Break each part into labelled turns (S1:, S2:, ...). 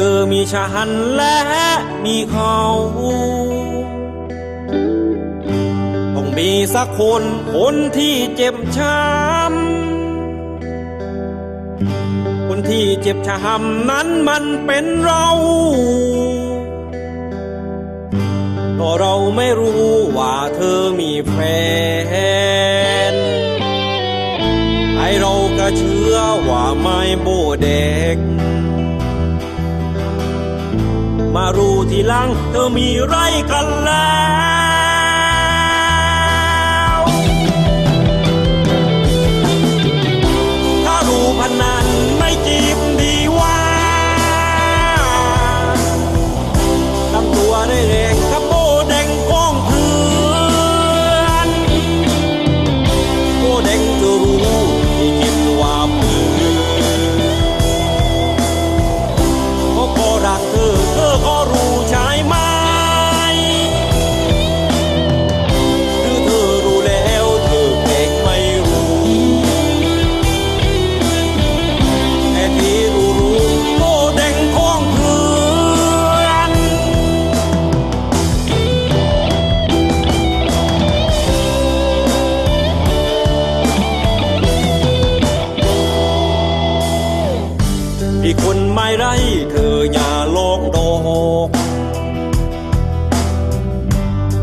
S1: ธอมีฉันและมีเขาต้องมีสักคนคนที่เจ็บช้ำคนที่เจ็บช้ำนั้นมันเป็นเราก็เราไม่รู้ว่าเธอมีแฟนไอเราก็เชื่อว่าไม่โบเด็ก มารู้ทีหลังเธอมีไรกันแล้ว พี่คนไม่ไรเธออย่าลอกดอก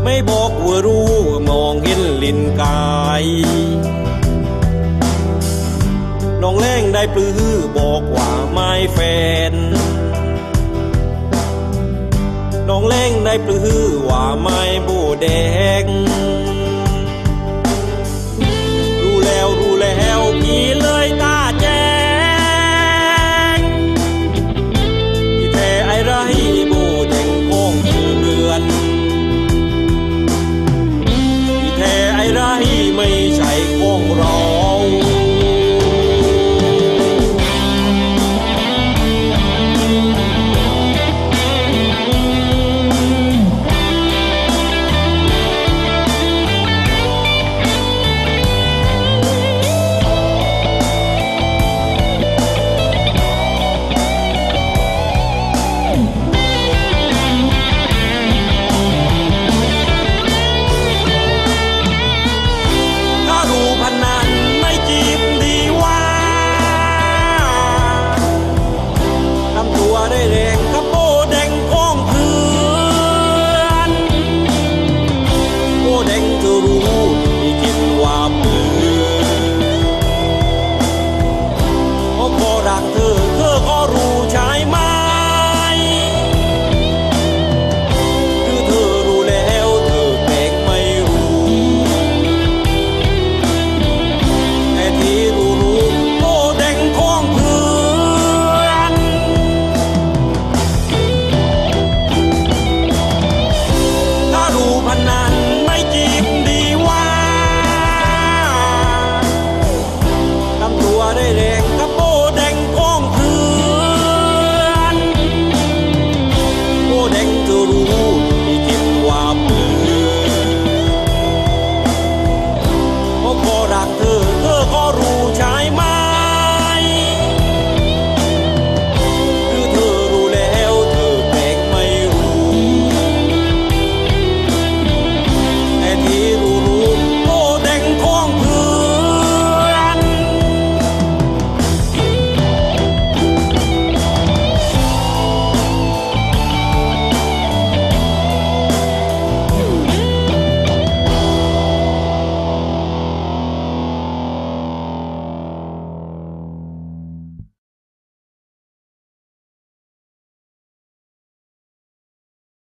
S1: ไม่บอกว่ารู้มองเห็นลินกายน้องแรงได้ปลื้อบอกว่าไม่แฟน น้องแรงได้ปลื้อว่าไม่บูแดง รู้แล้วรู้แล้วพี่เลย มานาน